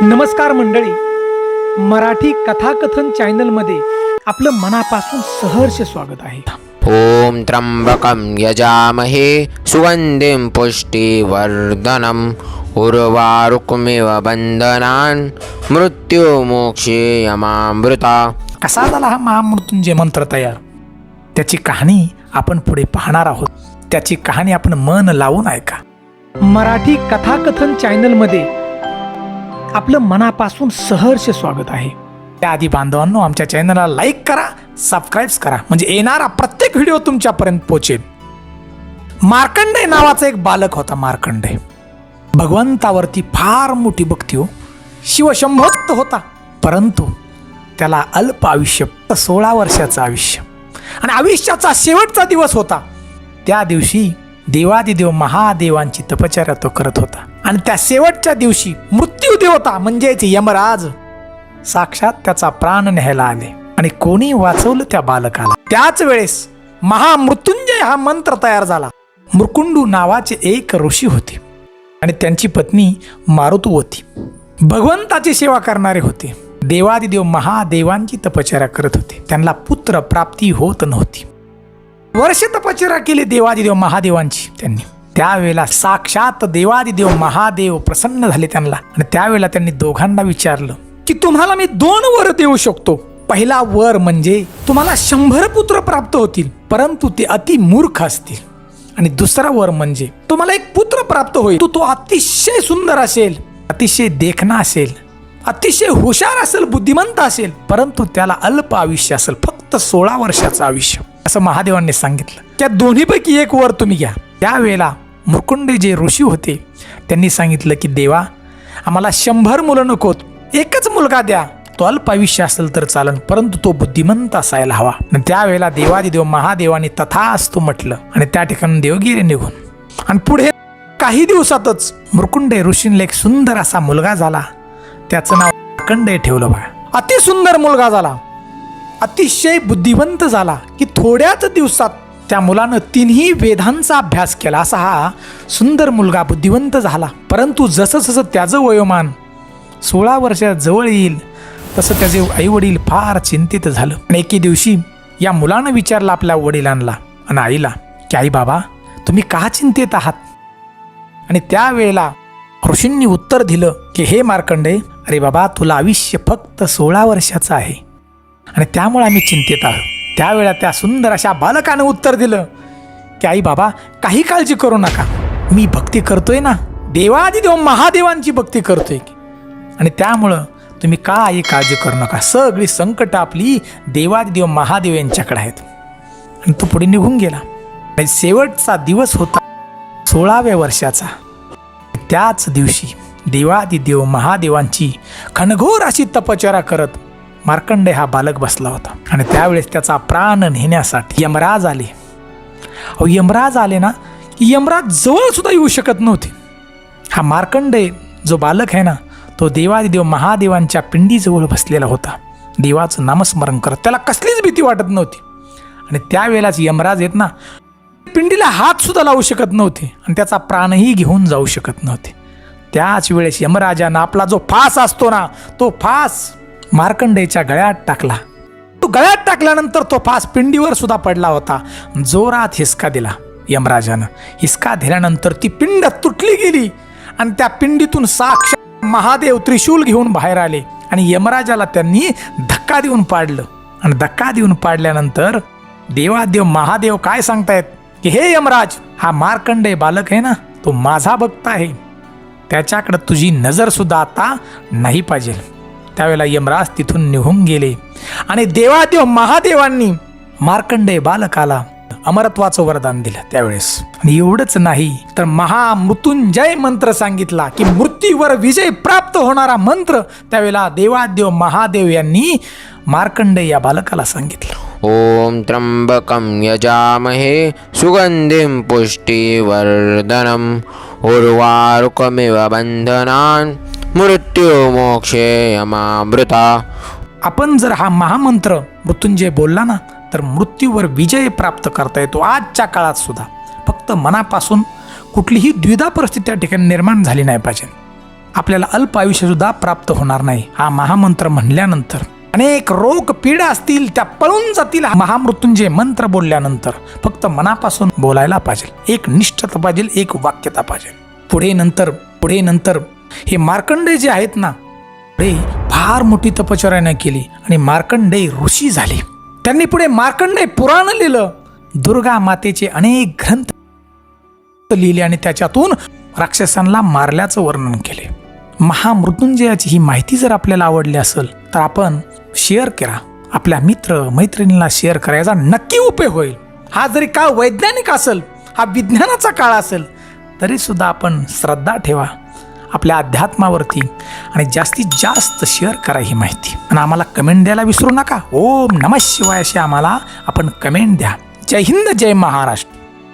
नमस्कार मंडळी. मराठी कथाकथन चॅनलमध्ये आपलं मनापासून सहर्ष स्वागत आहे. ॐ त्र्यम्बकं यजामहे सुगन्धिं पुष्टिवर्धनम् उर्वारुकमिव बन्धनान् मृत्युमोक्षे यमामृता। कसा झाला हा महामृत्युंजय मंत्र तयार? त्याची कहाणी आपण पुढे पाहणार आहोत. त्याची कहाणी आपण मन लावून ऐका. मराठी कथाकथन चॅनलमध्ये आपलं मनापासून सहर्ष स्वागत आहे. त्याआधी बांधवांनो आमच्या चॅनलला लाईक करा सबस्क्राईब करा. म्हणजे येणारा प्रत्येक व्हिडिओ तुमच्यापर्यंत पोचेल मार्कंडेय नावाचा एक बालक होता मार्कंडेय भगवंतावरती फार मोठी भक्ती हो. शिवशंभक्त होता. परंतु त्याला अल्प आयुष्य सोळा वर्षाचं आयुष्य. आणि आयुष्याचा शेवटचा दिवस होता. त्या दिवशी देवादिदेव महादेवांची तपश्चर्या तो करत होता. आणि त्या शेवटच्या दिवशी मृत्यू देवता म्हणजेच यमराज. साक्षात त्याचा प्राण न्यायला आले आणि कोणी वाचवलं त्या बालकाला. त्याच वेळेस महामृत्युंजय हा मंत्र तयार झाला. मृकुंडू नावाचे एक ऋषी होते आणि त्यांची पत्नी मारुतू होती. भगवंताची सेवा करणारे होते. देवादिदेव महादेवांची तपश्चर्या करत होते. त्यांना पुत्र प्राप्ती होत नव्हती. वर्ष तपश्चर्या केली देवादिदेव महादेवांची त्यांनी. त्यावेळेला साक्षात देवादिदेव महादेव प्रसन्न झाले त्यांना. आणि त्यावेळेला त्यांनी दोघांना विचारलं की तुम्हाला मी दोन वर देऊ शकतो. पहिला वर म्हणजे तुम्हाला शंभर पुत्र प्राप्त होतील परंतु ते अति मूर्ख असतील. आणि दुसरा वर म्हणजे तुम्हाला एक पुत्र प्राप्त होईल. तो तो अतिशय सुंदर असेल अतिशय देखणा असेल अतिशय हुशार असेल बुद्धिमंत असेल परंतु त्याला अल्प आयुष्य असेल फक्त सोळा वर्षाचं आयुष्य. असं महादेवांनी सांगितलं. त्या दोन्हीपैकी एक वर तुम्ही घ्या. त्यावेळेला मुकुंडे जे ऋषी होते त्यांनी सांगितलं की देवा आम्हाला शंभर मुलं नकोत एकच मुलगा द्या. तो अल्प आयुष्य असेल तर चालन परंतु तो बुद्धिमंत असायला हवा. आणि त्यावेळेला देवादिदेव महादेवाने तथास्तु म्हटलं आणि त्या ठिकाणी देव गेले निघून. आणि पुढे काही दिवसातच मृकुंडे ऋषींना एक सुंदर असा मुलगा झाला. त्याचं नाव मार्कंडेय ठेवलं बघा अति सुंदर मुलगा झाला. अतिशय बुद्धिवंत झाला की थोड्याच दिवसात त्या मुलानं तिन्ही वेदांचा अभ्यास केला. असा हा सुंदर मुलगा बुद्धिवंत झाला. परंतु जसं जसं त्याचं वयोमान सोळा वर्षात जवळ येईल तसं त्याचे आई वडील फार चिंतित झालं. आणि एके दिवशी या मुलानं विचारलं आपल्या वडिलांना आणि आईला की आई बाबा तुम्ही का चिंतेत आहात? आणि त्यावेळेला ऋषींनी उत्तर दिलं की हे मार्कंडे अरे बाबा तुला आयुष्य फक्त सोळा वर्षाचं आहे आणि त्यामुळे आम्ही चिंतेत आहोत. त्यावेळा त्या सुंदर अशा बालकानं उत्तर दिलं की आई बाबा काही काळजी करू नका. मी भक्ती करतोय ना. देवादिदेव महादेवांची भक्ती करतोय की. आणि त्यामुळं तुम्ही काही काळजी करू नका. सगळी संकट आपली देवादिदेव महादेव यांच्याकडे आहेत. आणि तो पुढे निघून गेला. आणि शेवटचा दिवस होता सोळाव्या वर्षाचा. त्याच दिवशी देवादिदेव महादेवांची खणघोर अशी तपचरा करत मार्कंडे हा बालक बसला होता आणि त्यावेळेस त्याचा प्राण नेण्यासाठी यमराज आले. अहो यमराज आले ना की यमराज जवळसुद्धा येऊ शकत नव्हते. हा मार्कंडे जो बालक आहे ना तो देवादिदेव महादेवांच्या पिंडीजवळ बसलेला होता. देवाचं नामस्मरण करत त्याला कसलीच भीती वाटत नव्हती. आणि त्यावेळेलाच यमराज येत ना पिंडीला हातसुद्धा लावू शकत नव्हते आणि त्याचा प्राणही घेऊन जाऊ शकत नव्हते. त्याच वेळेस यमराजानं आपला जो फास असतो ना तो फास मार्कंडेच्या गळ्यात टाकला. तो गळ्यात टाकल्यानंतर तो फास पिंडीवर सुद्धा पडला होता. जोरात हिसका दिला यमराजानं. हिसका दिल्यानंतर ती पिंड तुटली गेली आणि त्या पिंडीतून साक्षात महादेव त्रिशूल घेऊन बाहेर आले आणि यमराजाला त्यांनी धक्का देऊन पाडलं. आणि धक्का देऊन पाडल्यानंतर देवादेव महादेव काय सांगतायत? की हे यमराज हा मार्कंडेय बालक आहे ना तो माझा भक्त आहे. त्याच्याकडे तुझी नजर सुद्धा आता नाही पाहिजे त्यावेळेला यमराज तिथून निघून गेले. आणि देवादेव महादेवांनी मार्कंडेय बालकाला अमरत्वाचं वरदान दिलं त्यावेळेस. आणि एवढंच नाही तर महामृत्युंजय मंत्र सांगितला की मृत्यूवर विजय प्राप्त होणारा मंत्र त्यावेळेला देवादेव महादेव यांनी मार्कंडेय या बालकाला सांगितलं. ओम त्र्यंबकम यजामहे सुगंधिम पुष्टिवर्धनम्। उर्वारुकमिव बन्धनान् मृत्युमोक्षे यमामृता। आपण जर हा महामंत्र मृत्युंजय बोलला ना तर मृत्यूवर विजय प्राप्त करता येतो आजच्या काळात सुद्धा. फक्त मनापासून कुठलीही द्विधा परिस्थिती त्या ठिकाणी निर्माण झाली नाही पाहिजे. आपल्याला अल्प आयुष्यसुद्धा प्राप्त होणार नाही हा महामंत्र म्हणल्यानंतर. अनेक रोग पीडा असतील त्या पळून जातील हा महामृत्युंजय मंत्र बोलल्यानंतर. फक्त मनापासून बोलायला पाहिजे. एक निष्ठता पाहिजे एक वाक्यता पाहिजे. पुढे नंतर पुढे नंतर हे मार्कंडे जे आहेत ना ते फार मोठी तपश्चर्याने केली आणि मार्कंडेय ऋषी झाले. त्यांनी पुढे मार्कंडेय पुराण लिहिलं. दुर्गा मातेचे अनेक ग्रंथ लिहिले आणि त्याच्यातून राक्षसांना मारल्याचं वर्णन केले. महामृत्युंजयाची ही माहिती जर आपल्याला आवडली असेल तर आपण शेअर करा. आपल्या मित्र मैत्रिणींना शेअर करायचा नक्की उपयोग होईल. हा जरी काळ वैज्ञानिक असेल हा विज्ञानाचा काळ असेल तरी सुद्धा आपण श्रद्धा ठेवा. आपल्या अध्यात्मावरती आणि जास्तीत जास्त शेअर करा ही माहिती. आणि आम्हाला कमेंट द्यायला विसरू नका. ओम नम शिवाय अशी आम्हाला आपण कमेंट द्या. जय हिंद जय महाराष्ट्र.